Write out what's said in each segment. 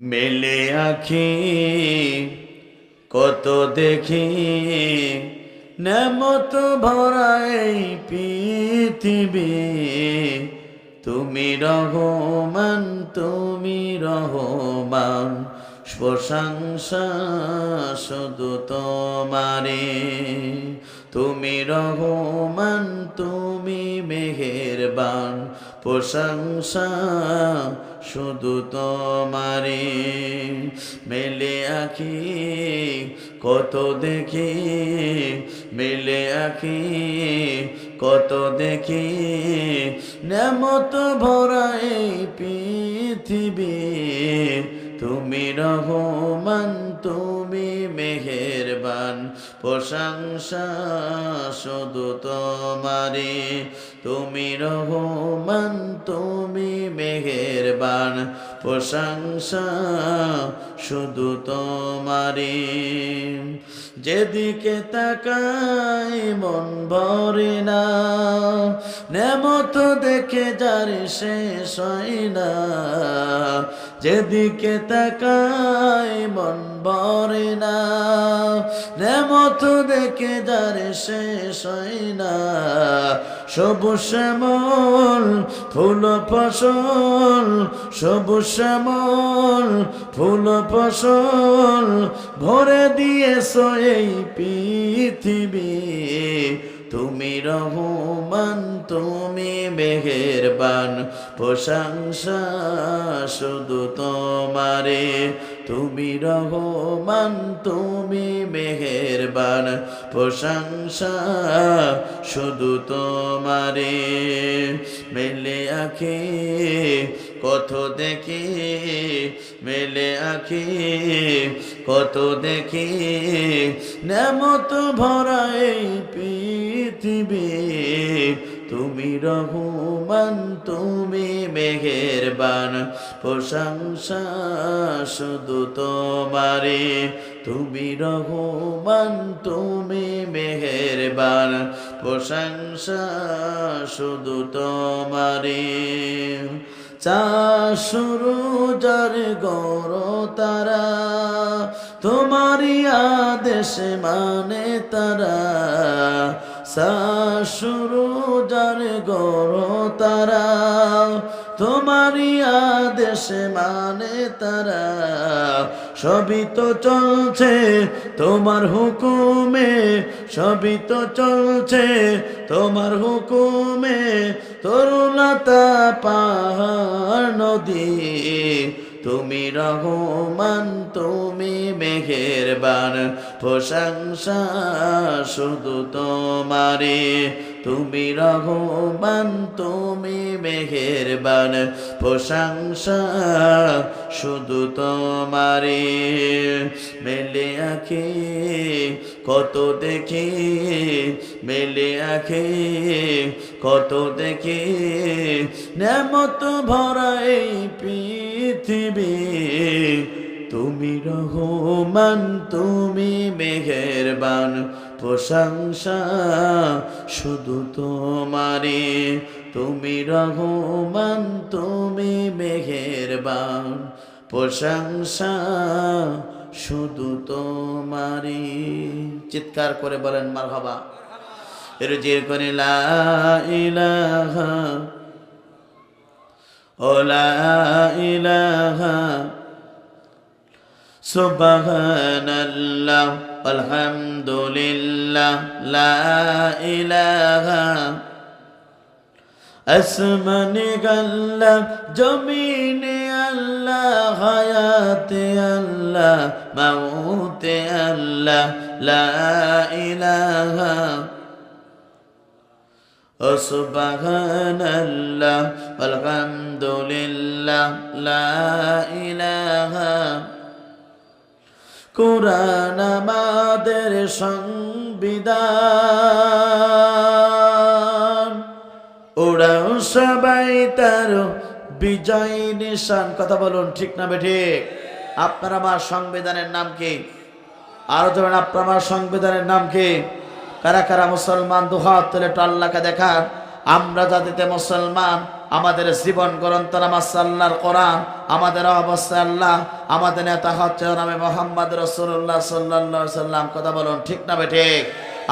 মেলে আখি, কত দেখি, নেমত ভরা এই পৃথিবী। তুমি রহমান তুমি রহমান, প্রশংসা শুধু তোমারে তুমি রহমান, তুমি মেহেরবান, প্রশংসা শুধু তোমারে মেলে আখি কত দেখি, মেলে আখি কত দেখি, নেমত ভরা এই পৃথিবী। তুমি রহমান, তুমি মেহেরবান, প্রশংসা শুধু তোমারে তুমি রহমান তুমি মেহেরবান। প্রশংসা শুধু তোমারে যেদিকে তাকাই মন ভরে না, নেমত দেখে যার শেষ হয় না। যেদিকে তাকাই মন ভরে না, নেমত দেখে যার শেষ হয় না। সবুজ শ্যামল, ফুল ফসল, সবুজ শ্যামল, ফুল ফসল ভরে দিয়েছ এই পৃথিবী। তুমি রহমান, তুমি মেহেরবান। প্রশংসা শুধু তোমারে। তুমি রহমান, তুমি মেহেরবান। প্রশংসা শুধু তোমারে। মেলে আখি কত দেখি, মেলে আখি, কত দেখি, নেমত ভরা এই পৃথিবী। তুমি রহমান তুমি মেহেরবান, প্রশংসা শুধু তোমারে তুমি রহমান তুমি মেহেরবান, প্রশংসা শুধু তোমারে চাশুরু যার গৌর তারা তোমারই আদেশ মানে তারা। শাশুরু যার গৌর তারা তোমারই আদেশ মানে তারা। সবই তো চলছে তোমার হুকুমে, সবই তো চলছে তোমার হুকুমে। তরুণতা পাহাড় নদী, তুমি রহমান, তুমি মেহেরবান। প্রশংসা শুধু তোমারে তুমি রহমান তুমি মেহেরবান। প্রশংসা শুধু তোমারে মেলে আখি, কত দেখি। মেলে আখি, কত দেখি। নেমত ভরা এই পৃথিবী। তুমি রহমান তুমি মেহেরবান। প্রশংসা শুধু তোমারে তুমি রহমান, তুমি মেহেরবান। প্রশংসা শুধু তোমারে চিৎকার করে বলেন মার হবা এর যে করে, লা ইলাহা ও লা ইলাহা সুবহানাল্লাহ আলহামদুলিল্লাহ লা ইলাহা আসমানে আল্লাহ জমিনে আল্লাহ হায়াতে আল্লাহ মাউতে আল্লাহ লা ইলাহা ও সুবহানাল্লাহ আলহামদুলিল্লাহ লা ইলাহা কোরআন আমাদের সংবিধান। ওরাও সবাই তার বিজয় নিশান। কথা বলুন, ঠিক না বেঠিক? আপনার আমার সংবিধানের নাম কি? আরও ধরেন আপনার আমার সংবিধানের নাম কি? কারা কারা মুসলমান দুহাত তুলে টাল্লাকে দেখান। আমরা জাতিতে মুসলমান, আমাদের জীবন গ্রন্থ নামাজ আল্লাহর কোরআন। আমাদের অবস্থা আল্লাহ, আমাদের নেতা হচ্ছে নামে মোহাম্মদ রসুল্লাহ সাল্লা সাল্লাম কথা বলুন, ঠিক না ঠিক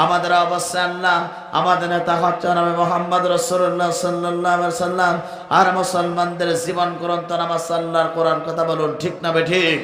আমাদের অবস্থা আল্লাহ, আমাদের নেতা হচ্ছে নামে মোহাম্মদ রসুল্লাহ সাল্লাহ সাল্লাম আর মুসলমানদের জীবন গ্রন্থ নামা সাল্লাহ কোরআন, কথা বলুন, ঠিক না বেঠিক?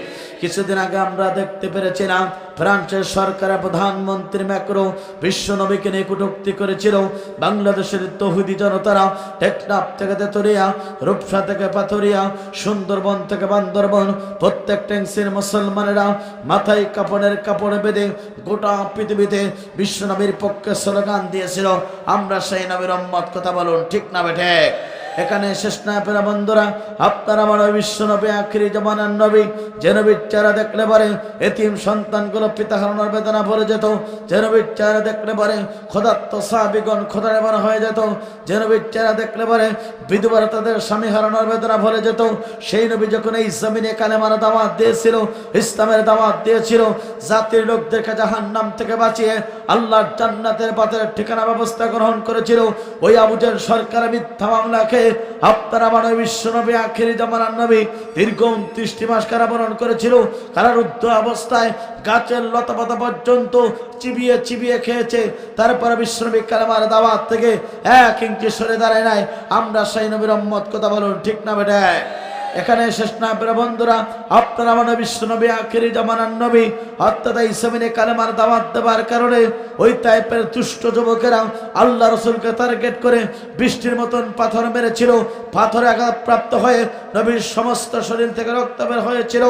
কিছুদিন আগে আমরা দেখতে পেরেছিলাম, ফ্রান্সের সরকারের প্রধানমন্ত্রী ম্যাক্রো বিশ্ব নবীকে নিয়ে কটুক্তি করেছিল। বাংলাদেশের তহুদি জনতারা টেকনাফ থেকে তেতরিয়া রূপসা থেকে পাথরিয়া, সুন্দরবন থেকে বান্দরবন, প্রত্যেক ট্যাংসির মুসলমানেরা মাথায় কাপড়ের কাপড় বেঁধে গোটা পৃথিবীতে বিশ্ব নবীর পক্ষে স্লোগান দিয়েছিল। আমরা সেই নবীর অম্মত কথা বলুন, ঠিক না বেঠে এখানে শেষ না পেরা বন্ধুরা। আপনার আমার বিশ্ব নবী আখিরি জমানার নবী, যে নবীর চেহারা দেখলে পারে এতিম সন্তানগুলো পিতা হারানোর বেদনা ভরে যেত, যে নবীর চেহারা দেখলে পারে খোদাত্ম সাহাবিগণ খোদার এবার হয়ে যেত, যে নবীর চেহারা দেখলে পারে বিধবার তাদের স্বামী হারানোর বেদনা ভরে যেত, সেই নবী যখন এই জমিনে কালেমার দাওয়াত দিয়েছিল, ইসলামের দাওয়াত দিয়েছিল, জাতির লোকদেরকে জাহান নাম থেকে বাঁচিয়ে আল্লাহর জান্নাতের পথের ঠিকানা ব্যবস্থা গ্রহণ করেছিল, ওই আবুজের সরকার মিথ্যা মামলাকে আপনার ওই বিশ্বনবী আখেরি নবী দীর্ঘ উনত্রিশটি মাস কারাবরণ করেছিল। কারারুদ্ধ অবস্থায় গাছের লতাপাতা পর্যন্ত চিবিয়ে চিবিয়ে খেয়েছে। তারপরে বিশ্বনবী কালামার দাওয়াত থেকে এক ইঞ্চি সরে দাঁড়ায় নাই। আমরা সেই নবীর কথা বলুন ঠিক না বেটায় এখানে শেষ না পেরে বন্ধুরা, আপনারা আমার বিশ্ব নবী আখেরি জামানার নবী অর্থাৎ এই সেমিনে কালেমার দাওয়াত দেওয়ার কারণে ওই টাইপের তুষ্ট যুবকেরা আল্লাহ রসুলকে টার্গেট করে বৃষ্টির মতন পাথর মেরেছিল, পাথরে আঘাত প্রাপ্ত হয়ে নবীর সমস্ত শরীর থেকে রক্ত বের হয়েছিল।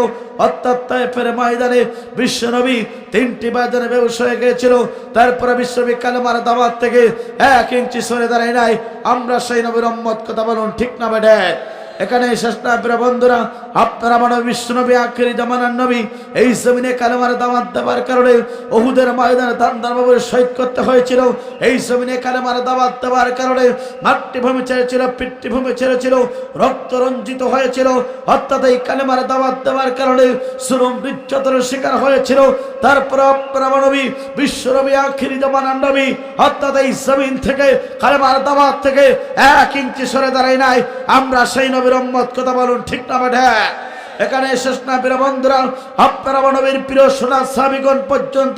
অর্থাৎ টাইপের ময়দানে বিশ্ব নবী তিনটি বাজারে বেউস হয়ে গিয়েছিল। তারপরে বিশ্বনবী কালেমার দাওয়াত থেকে এক ইঞ্চি সরে দাঁড়ায় নাই। আমরা সেই নবীর অম্মত কথা বলুন ঠিক না বেডে এখানে শেষ না বন্ধুরা, আপনারা আমার বিশ্বনবী আখেরি জামানার নবী, এই জমিনে কালেমার দামাত দেওয়ার কারণে ওহুদের ময়দানে দান দানবাবুর শহীদ করতে হয়েছিল। এই জমিনে কালেমার দাবাত দেওয়ার কারণে মাতৃভূমি ছেড়েছিল, পিতৃভূমি ছেড়েছিল, রক্ত রঞ্জিত হয়েছিল। অর্থাৎ এই কালেমার দাবাত দেওয়ার কারণে সুরম নির্যাতনের শিকার হয়েছিল। তারপর আপনারা আমার নবী বিশ্বনবী আখেরি জামানার নবী, অর্থাৎ এই জমিন থেকে, কালেমার দাবাত থেকে এক ইঞ্চি সরে দাঁড়ায় নাই। আমরা সেই নবীর কথা বলুন ঠিক না বেঠে? এখানে শেষ না প্রিয় বন্ধুরা, আপনারা মানবের প্রিয় সোনা সাবিগণ পর্যন্ত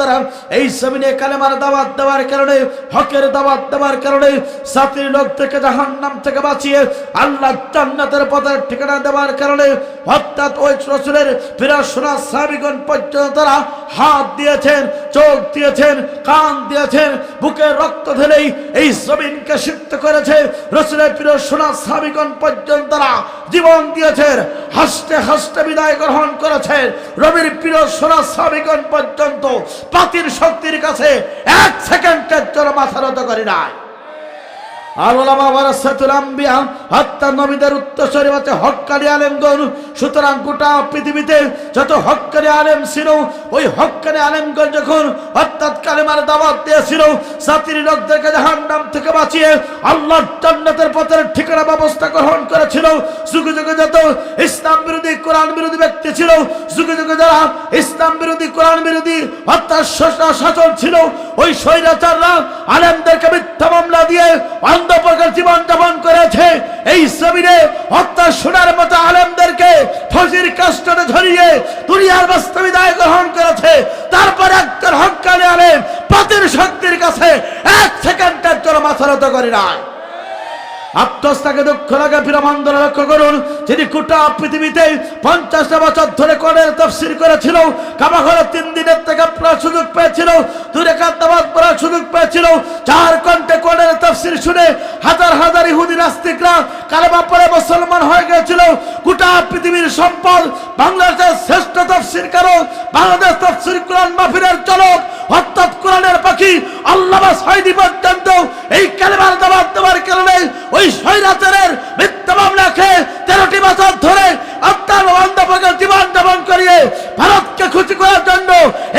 এই জমিনে কালেমার দাওয়াত দেওয়ার কারণে, হকের দাওয়াত দেওয়ার কারণে জাতির লোক থেকে জাহান নাম থেকে বাঁচিয়ে আল্লাহ জান্নাতের পথের ঠিকানা দেওয়ার কারণে, অর্থাৎ ওই রসুলের প্রিয় সোনা সাবিগণ পর্যন্ত তারা হাত দিয়েছেন, চোখ দিয়েছেন, কান দিয়েছেন, বুকে রক্ত ঢেলেই এই জমিনকে সিদ্ধ করেছে। রসুলের প্রিয় সোনা সাবিগণ পর্যন্ত তারা জীবন দিয়েছেন, হাসতে হাসতে বিদায় গ্রহণ করেছেন। রবির প্রিয় সোনা সাবিগণ পর্যন্ত পাতির শক্তির কাছে এক সেকেন্ডের জন্য মাথা করে নাই। আর ওলামা হত্যা আলেম ঠিকানা ব্যবস্থা গ্রহণ করেছিল। যুগে যুগে যত ইসলাম বিরোধী, কোরআন বিরোধী ব্যক্তি ছিল, যুগে যুগে যারা ইসলাম বিরোধী, কোরআন বিরোধী শা- শাসন ছিল, ওই স্বৈরাচাররা আলেমদেরকে মিথ্যা মামলা দিয়ে অন্ধ প্রকার জীবন যাপন করেছে এই জমিনে হত্যা শোনার মতো আলমদেরকে ফজির কাস্টনে ধরিয়ে দুনিয়ার বাস্তবিদায় গ্রহণ করেছে। তারপর একজন হকালে আলেম পাতির শক্তির কাছে এক সেকেন্ডের জন্য মাথা নত করে নাই। আত্মস্থাকে দুঃখ লাগে ফিরমান্দন লক্ষ্য করুন, যিনি গোটা পৃথিবীতে পঞ্চাশটা বছর ধরে কোরআনের তফসির করেছিল, কামাঘরে তিন দিনের থেকে পড়ার সুযোগ পেয়েছিল, দূরে কান্তাবাদ পড়ার সুযোগ পেয়েছিল চার কণ্ঠে কোরআনের তফসির শুনে হাজার হাজার ইহুদি নাস্তিকরা কালেমা পড়ে মুসলমান হয়ে গিয়েছিল। গোটা পৃথিবীর সম্পদ বাংলাদেশের শ্রেষ্ঠ তফসির কারও বাংলাদেশ তফসির কোরআন মাহফিলের চলক অর্থাৎ কোরআনের পাখি আল্লাহ সাইদি পর্যন্ত এই কালেমার দাবাত দেওয়ার কারণে ওই স্বৈরাচারের মিথ্যা মামলা খেয়ে তেরোটি বছর ধরে আপনার অন্ধ জীবন যাপন করিয়ে ভারতকে খুশি করার জন্য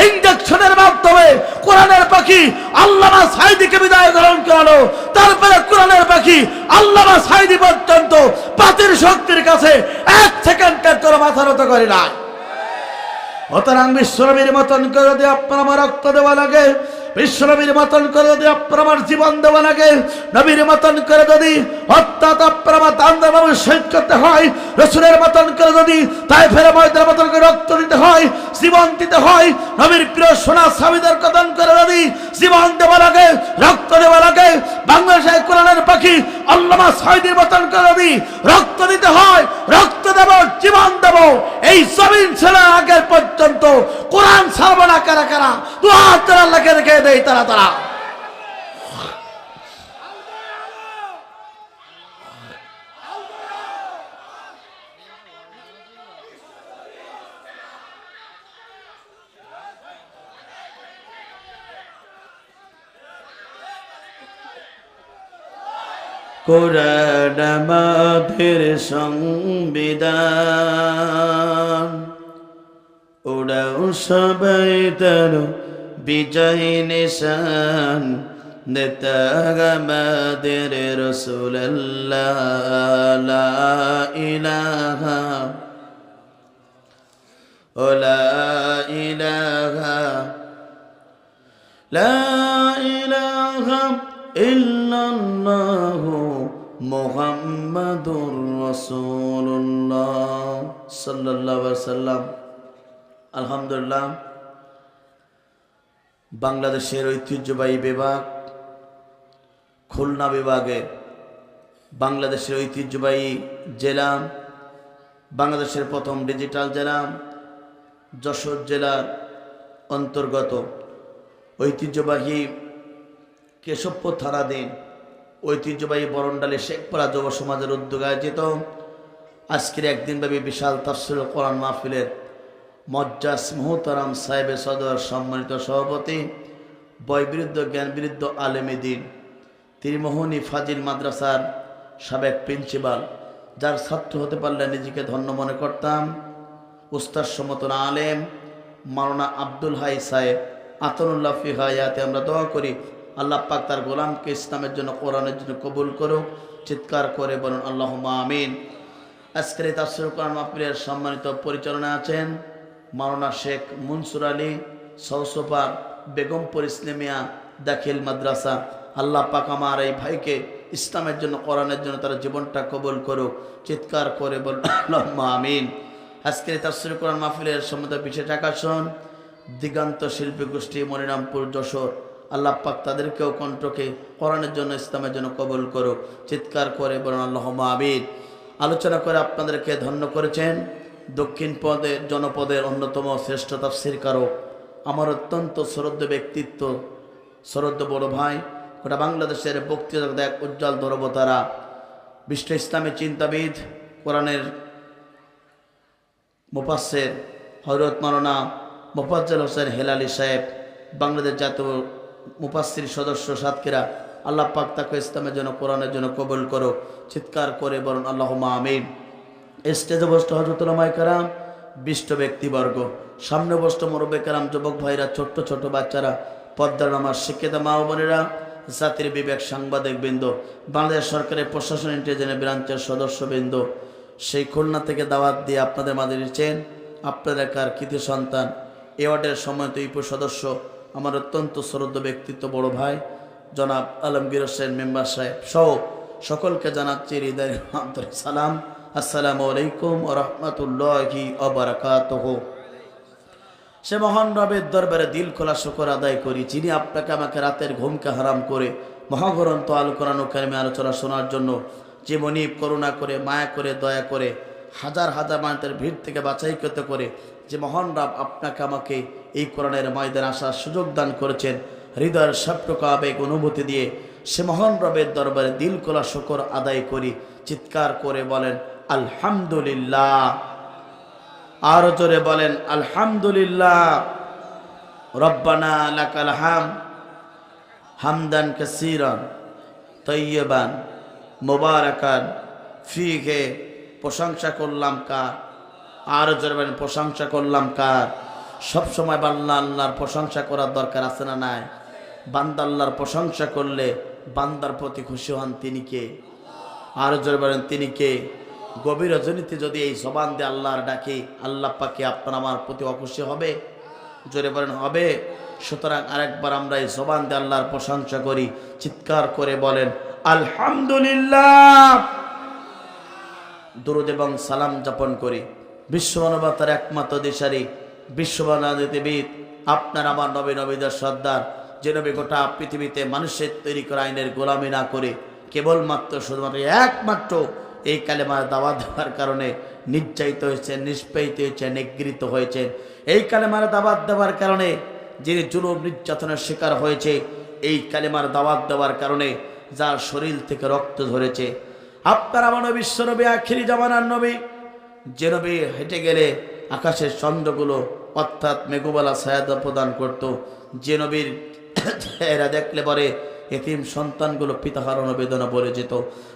ইঞ্জেকশনের মাধ্যমে কোরআনের পাখি আল্লামা সাইদিকে বিদায় গ্রহণ করানো তারপরে কোরআনের পাখি আল্লামা সাইদি পর্যন্ত পাতির শক্তির কাছে এক সেকেন্ডের তোর মাথা নত করে না অতরাং বিশ্বনবীর মতন করে যদি আপনার আমার রক্ত দেওয়া লাগে বিশ্বনবীর মতন করে যদি আপনার আমার জীবন দেওয়া লাগে, নবীর মতন করে যদি অর্থাৎ আমার দান শহীদ করতে হয়, রসুলের মতন করে যদি তাই ফেরে ময়দের মতন করে রক্ত দিতে হয়, জীবন দিতে হয়, নবীর প্রিয় সোনা স্বামীদের কদন করে যদি জীবন দেওয়া লাগে, রক্ত দেওয়া লাগে, বাংলাদেশের কোরআনের পাখি আল্লামা সাইদির মতন করে যদি রক্ত দিতে হয়, রক্ত দেব, জীবন দেব, এই জমিন ছেড়ে আগের পর্যন্ত কোরআন ছাড়বো কারা কারা? দু হাত তারা রেখে দেয় তারা তারা। কোরআন আমাদের সংবিধান। ওরাও সবাই তার বিজয় নিশান, নেতা আমাদের রসুল্লাহ ইলাহা, ও লা ইলাহা লা ইলাহা ইল্লাল্লাহু মোহাম্মদুর রসুল্লাহ আলহামদুলিল্লাহ। বাংলাদেশের ঐতিহ্যবাহী বিভাগ, খুলনা বিভাগে বাংলাদেশের ঐতিহ্যবাহী জেলা বাংলাদেশের প্রথম ডিজিটাল জেলা যশোর জেলার অন্তর্গত ঐতিহ্যবাহী কেশবপুর থানাধীন ঐতিহ্যবাহী বরণডালী শেখপাড়া যুব সমাজের উদ্যোগে আয়োজিত আজকের একদিনব্যাপী বিশাল তাফসিল কোরআন মাহফিলের মজ্জাস মোহতারাম সাহেবে সদর সম্মানিত সভাপতি বয়বিরুদ্ধ জ্ঞানবিরুদ্ধ আলেমেদিন ত্রিমোহনী ফাজিল মাদ্রাসার সাবেক প্রিন্সিপাল, যার ছাত্র হতে পারলে নিজেকে ধন্য মনে করতাম, উস্তাদ সমতন আলেম, মাওলানা আব্দুল হাই সাহেব, আতনুল্লাহ ফিহায়াতে আমরা দোয়া করি, আল্লাহ পাক তার গোলামকে ইসলামের জন্য, কোরআনের জন্য কবুল করুক, চিৎকার করে বলুন আল্লাহ আমিন। আজকের এই তাফসির কোরআন মাহফিলের সম্মানিত পরিচালনা আছেন মাওলানা শেখ মনসুর আলী সৌসফার বেগমপুর ইসলামিয়া দাখিল মাদ্রাসা। আল্লাহ পাক আমার এই ভাইকে ইসলামের জন্য, কোরআনের জন্য তারা জীবনটা কবুল করুক, চিৎকার করে আল্লাহ আমিন। আজকের তাফসির কোরআন মাহফিলের সম্মত বিশেষ আকর্ষণ, দিগান্ত শিল্পী গোষ্ঠী মনিরামপুর, যশোর। আল্লাহ পাক তাদেরকেও কণ্ঠকে কোরআনের জন্য, ইসলামের জন্য কবুল করুক, চিৎকার করে বলুন আল্লাহ আমিন। আলোচনা করে আপনাদেরকে ধন্য করেছেন। দক্ষিণ পদের জনপদের অন্যতম শ্রেষ্ঠ তাফসিরকারক আমার অত্যন্ত শ্রদ্ধ ব্যক্তিত্ব, শ্রদ্ধ বড় ভাই, গোটা বাংলাদেশের বক্তৃতা এক উজ্জ্বল ধরবতারা বিশ্ব ইসলামী চিন্তাবিদ, কোরআনের মুফাসের হজরত মারনা মোফাজ্জল হোসেন হেলালি সাহেব, বাংলাদেশ জাতীয় মুফাসির সদস্য সাতক্ষীরা, আল্লাহ পাক তাকে ইসলামের জন্য, কোরআনের জন্য কবুল করো চিৎকার করে বলুন আল্লাহ আমিন। স্টেজে বসত হজরতুল্লামাই কারাম, বিষ্ট ব্যক্তিবর্গ। সামনে বসত মরবে কারাম, যুবক ভাইরা, ছোট্ট ছোট বাচ্চারা, পদ্মার নামার শিক্ষিত মা বোনেরা, জাতির বিবেক সাংবাদিক বৃন্দ বাংলাদেশ সরকারের প্রশাসন ইন্টেলিজেন্স ব্রাঞ্চের সদস্যবৃন্দ। সেই খুলনা থেকে দাওয়াত দিয়ে আপনাদের মাঝে দিচ্ছেন আপনাদের কার কৃতি সন্তান? এ ওয়ার্ডের সময়ত ইপু সদস্য, আমার অত্যন্ত শ্রদ্ধ ব্যক্তিত্ব বড় ভাই, জনাব আলমগীর হোসেন মেম্বার সাহেব সহ সকলকে জানাচ্ছি হৃদয় আন্তরিক সালাম। আসসালামু আলাইকুম রহমতুল্লাহি অবরাকাতহ সে মহান রবের দরবারে দিল খোলা শুকর আদায় করি, যিনি আপনাকে আমাকে রাতের ঘুমকে হারাম করে মহাগ্রন্থ আল কোরআন কারিমে আলোচনা শোনার জন্য যে মনিব করুণা করে, মায়া করে, দয়া করে, হাজার হাজার মানুষের ভিড় থেকে বাছাই করতে করে যে মহান রব আপনাকে আমাকে এই কোরআনের ময়দান আসার সুযোগ দান করেছেন, হৃদয়ের সবটুকু আবেগ অনুভূতি দিয়ে সে মহান রবের দরবারে দিল খোলা শুকর আদায় করি, চিৎকার করে বলেন আলহামদুলিল্লাহ। আরও জোরে বলেন, আলহামদুলিল্লাহ। রব্বানা লাকাল হাম, হামদান কাসিরান তৈয়বান মোবারকান। ফিহে প্রশংসা করলাম কার? আরও জোরে বলেন, প্রশংসা করলাম কার? সবসময় বাল্লা আল্লাহর প্রশংসা করার দরকার আছে না নাই? বান্দা আল্লাহর প্রশংসা করলে বান্দার প্রতি খুশি হন তিনি কে? আরও জোরে বলেন, তিনি কে? গভীর রজনীতে যদি এই জবান দিয়ে আল্লাহর ডাকি, আল্লাহ পাকে আপনার আমার প্রতি অখুশি হবে? জোরে বলেন, হবে। সুতরাং আরেকবার আমরা এই জবান দিয়ে আল্লাহর প্রশংসা করি, চিৎকার করে বলেন, আলহামদুলিল্লাহ। দরুদ এবং সালাম যাপন করি। বিশ্ব মানবতার একমাত্র দিশারি বিশ্ববানাদিবিদ আপনার আমার নবী নবীদের সর্দার, যে নবী গোটা পৃথিবীতে মানুষের তৈরি করা আইনের গোলামি না করে কেবলমাত্র শুধুমাত্র একমাত্র এই কালেমার দাওয়াত দেওয়ার কারণে নির্যাতিত হয়েছেন নিষ্পেয়িত হয়েছেন, নিগৃহীত হয়েছেন। এই কালেমার দাওয়াত দেওয়ার কারণে যিনি জুলুম নির্যাতনের শিকার হয়েছে, এই কালেমার দাওয়াত দেওয়ার কারণে যার শরীর থেকে রক্ত ধরেছে আপনার আমার নবী বিশ্বনবী আখিরি জামানার নবী, যে নবী হেঁটে গেলে আকাশের চন্দ্রগুলো অর্থাৎ মেঘুবালা ছায়াদা প্রদান করত, যে নবীর চেহারা দেখলে পরে এতিম সন্তানগুলো পিতা হারানো বেদনা বলে যেত।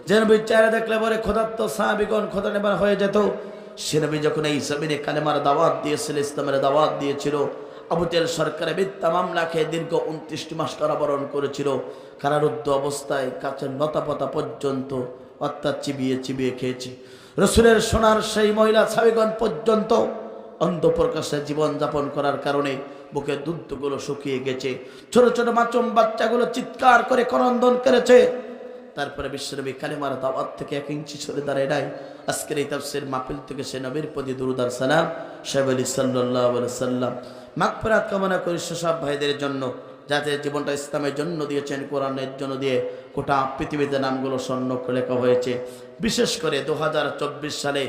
যে নবীর চেহারা দেখলে পরে খোদাত্ত সাহাবিগণ খোদা নেবার হয়ে যেত। সে নবী যখন এই জমিনে কালেমার দাওয়াত দিয়েছিল, ইসলামের দাওয়াত দিয়েছিল আবুতেল সরকারের মিথ্যা মামলা খেয়ে দীর্ঘ উনত্রিশটি মাস কারাবরণ করেছিল। কারারুদ্ধ অবস্থায় কাছের লতা পাতা পর্যন্ত অর্থাৎ চিবিয়ে চিবিয়ে খেয়েছে। রসুলের সোনার সেই মহিলা সাবিগণ পর্যন্ত অন্ধপ্রকাশে জীবনযাপন করার কারণে বুকের দুধগুলো শুকিয়ে গেছে। ছোট ছোট মাচুম বাচ্চাগুলো চিৎকার করে করন্দন করেছে। তারপরে বিশ্বনবী কালিমার দাওয়াত থেকে এক ইঞ্চি সরে দাঁড়ায় নাই। আজকের এই তাফসির মাহফিল থেকে সে নবীর প্রতি দুরুদার সালাম সাহেব আলী সাল্লাহ সাল্লাম মাগফিরাত কামনা করি সেসব ভাইদের জন্য যাতে জীবনটা ইসলামের জন্য দিয়েছেন, কোরআনের জন্য দিয়ে গোটা পৃথিবীতে নামগুলো স্বর্ণ লেখা হয়েছে। বিশেষ করে দু হাজার চব্বিশ সালে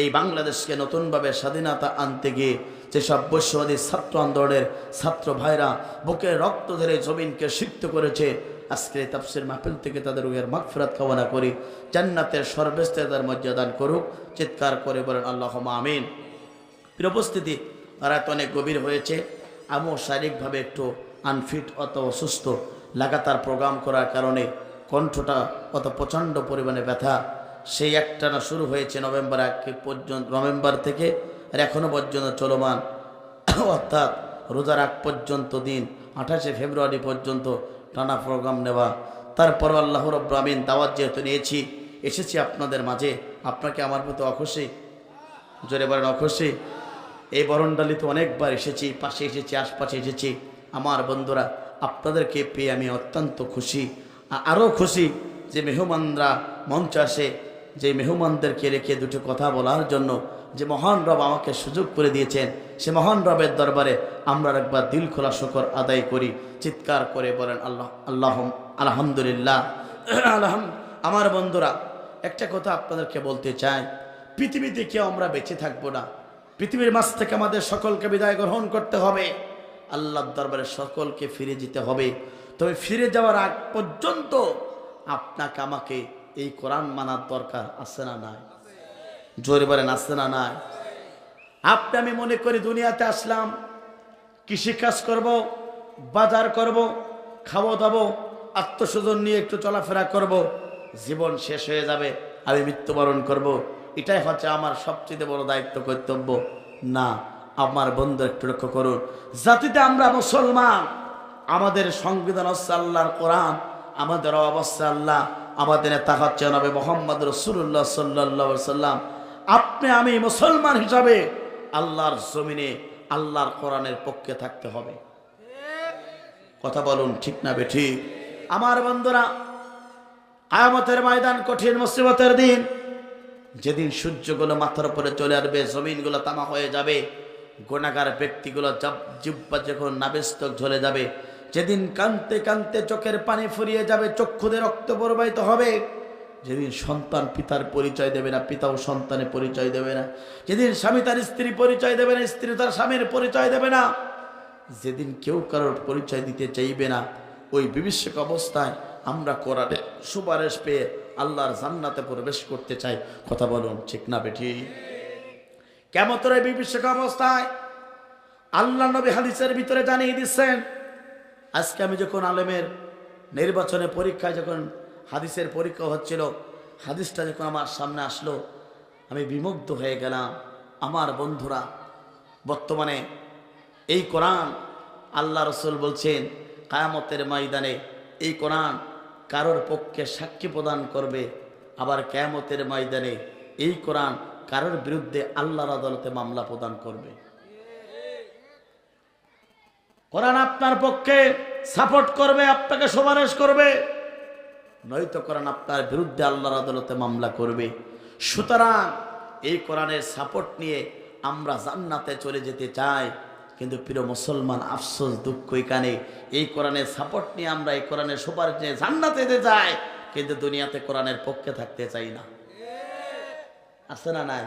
এই বাংলাদেশকে নতুনভাবে স্বাধীনতা আনতে গিয়ে যেসব বৈশ্যবাদী ছাত্র আন্দোলনের ছাত্র ভাইরা বুকে রক্ত ধরে জমিনকে সিক্ত করেছে, আজকে এই তাফসির মাহফিল থেকে তাদের রুহের মাগফিরাত কামনা করি। জান্নাতের সর্বেস্তে তাদের মর্যাদান করুক। চিৎকার করে বলেন আল্লাহ আমিন। উপস্থিতি, রাত অনেক গভীর হয়েছে। আমিও শারীরিকভাবে একটু আনফিট অত অসুস্থ। লাগাতার প্রোগ্রাম করার কারণে কণ্ঠটা অত প্রচণ্ড পরিমাণে ব্যথা। সেই একটানা শুরু হয়েছে নভেম্বর এক পর্যন্ত, নভেম্বর থেকে আর এখনও পর্যন্ত চলমান। অর্থাৎ রোজার আগ পর্যন্ত দিন, আঠাশে ফেব্রুয়ারি পর্যন্ত টানা প্রোগ্রাম নেওয়া। তারপর আল্লাহ রব্র আমিন দাওয়াত যেহেতু নিয়েছি। এসেছি আপনাদের মাঝে। আপনাকে আমার প্রতি অখুশি, জোরে বলেন অখুশি। এই বরণডালিতে অনেকবার এসেছি, পাশে এসেছি, আশপাশে এসেছি। আমার বন্ধুরা, আপনাদেরকে পেয়ে আমি অত্যন্ত খুশি। আরও খুশি যে মেহমানরা মঞ্চ আসে যে মেহমানদেরকে রেখে দুটো কথা বলার জন্য যে মহান রব আমাকে সুযোগ করে দিয়েছেন, সে মহান রবের দরবারে আমরা একবার দিল খোলা শকর আদায় করি, চিৎকার করে বলেন, আল্লাহ আল্লাহ, আলহামদুলিল্লাহ। আলহাম, আমার বন্ধুরা, একটা কথা আপনাদেরকে বলতে চাই, পৃথিবীতে কেউ আমরা বেঁচে থাকব না। পৃথিবীর মাছ থেকে আমাদের সকলকে বিদায় গ্রহণ করতে হবে। আল্লাহর দরবারে সকলকে ফিরে যেতে হবে। তবে ফিরে যাওয়ার আগ পর্যন্ত আপনাকে আমাকে এই কোরআন মানার দরকার আছে না নাই? জোরে বলেন, আছে না নাই? আপনি, আমি মনে করি দুনিয়াতে আসলাম কৃষিকাজ করব, বাজার করব খাব দাবো আত্মস্বজন নিয়ে একটু চলাফেরা করব, জীবন শেষ হয়ে যাবে, আমি মৃত্যুবরণ করব। এটাই হচ্ছে আমার সবচেয়ে বড় দায়িত্ব, কর্তব্য। না, আমার বন্ধু একটু লক্ষ্য করুন। জাতিতে আমরা মুসলমান, আমাদের সংবিধান হচ্ছে আল্লাহর কোরআন আমাদের অবস্থা আল্লাহ। আমাদের নেতা হচ্ছে নবে মোহাম্মদ রসুল্লাহ সাল্লাহ সাল্লাম আপনি আমি মুসলমান হিসাবে আল্লাহর জমিনে, আল্লাহর কোরআনের পক্ষে থাকতে হবে। কথা বলুন ঠিক না বে ঠিক আমার বন্ধুরা আয়ামতের ময়দান কঠিন মুসিবতের দিন। যেদিন সূর্যগুলো মাথার উপরে চলে আসবে, জমিনগুলো তামা হয়ে যাবে গোনাগার ব্যক্তিগুলো জব- জিব্বা যখন নাবেস্তক ঝলে যাবে যেদিন কানতে কানতে চোখের পানি ফুরিয়ে যাবে চক্ষুদের রক্ত প্রবাহিত হবে, যেদিন সন্তান পিতার পরিচয় দেবে না, পিতাও সন্তানের পরিচয় দেবে না, যেদিন স্বামী তার স্ত্রী পরিচয় দেবে না, স্ত্রী তার স্বামীর পরিচয় দেবে না, যেদিন কেউ কারোর পরিচয় দিতে চাইবে না, ওই বিভীষিক অবস্থায় আমরা কোরআনে সুপারিশ পেয়ে আল্লাহর জান্নাতে প্রবেশ করতে চাই। কথা বলুন, ঠিক না বেঠি? কেমতর বিভীষিক অবস্থায় আল্লাহ নবী হাদিসের ভিতরে জানিয়ে দিচ্ছেন আজকে আমি যখন আলেমের নির্বাচনে পরীক্ষায় যখন হাদিসের পরীক্ষা হচ্ছিল, হাদিসটা যখন আমার সামনে আসলো, আমি বিমুগ্ধ হয়ে গেলাম। আমার বন্ধুরা, বর্তমানে এই কোরআন আল্লাহ রসুল বলছেন, কায়ামতের ময়দানে এই কোরআন কারোর পক্ষে সাক্ষী প্রদান করবে। আবার কেয়ামতের ময়দানে এই কোরআন কারোর বিরুদ্ধে আল্লাহর আদালতে মামলা প্রদান করবে। কোরআন আপনার পক্ষে সাপোর্ট করবে, আপনাকে সুপারিশ করবে। নয়তো কোরআন আপনার বিরুদ্ধে আল্লাহর আদালতে মামলা করবে। সুতরাং এই কোরআনের সাপোর্ট নিয়ে আমরা জান্নাতে চলে যেতে চাই। কিন্তু প্রিয় মুসলমান, আফসোস, দুঃখ এখানে। এই কোরআনের সাপোর্ট নিয়ে আমরা এই কোরআনের সুপারিশ নিয়ে জান্নাতে যেতে চাই। কিন্তু দুনিয়াতে কোরআনের পক্ষে থাকতে চাই না। আছে না নাই?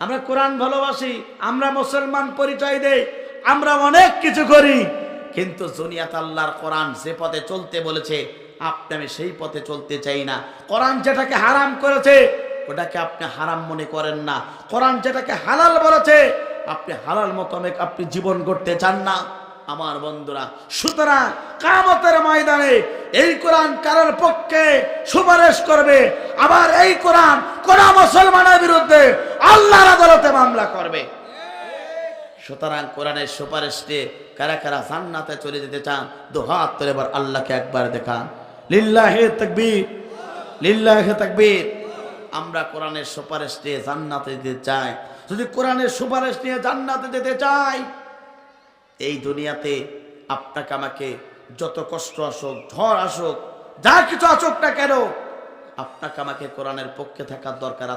আমরা কোরআন ভালোবাসি, আমরা মুসলমান পরিচয় দেই। আমরা অনেক কিছু করি। কিন্তু জুনিয়াত আল্লাহর কোরআন যে পথে চলতে বলেছে, আপনি আমি সেই পথে চলতে চাই না। কোরআন যেটাকে হারাম করেছে, ওটাকে আপনি হারাম মনে করেন না। কোরআন যেটাকে হালাল বলেছে, আপনি হালাল মোতাবেক আপনি জীবন করতে চান না। আমার বন্ধুরা, সুতরাং কামতের ময়দানে এই কোরআন কারোর পক্ষে সুপারিশ করবে। আবার এই কোরআন কোন মুসলমানের বিরুদ্ধে আল্লাহর আদালতে মামলা করবে। সুতরাং কোরআনের সুপারিশ কারা কারা জান্নাতে চলে যেতে চান, দু হাত তুলে এবার আল্লাহকে একবার দেখান। লিল্লাহে তাকবীর লিল্লাহে তাকবীর। আমরা কোরআনের সুপারিশ নিয়ে জান্নাতে যেতে চাই। যদি কোরআনের সুপারিশ নিয়ে জান্নাতে যেতে চাই, এই দুনিয়াতে আপনাকে আমাকে যত কষ্ট আসুক, ঝড় আসুক, যা কিছু আসুক না কেন, আপনাকে আমাকে কোরআনের পক্ষে থাকার দরকার আছে।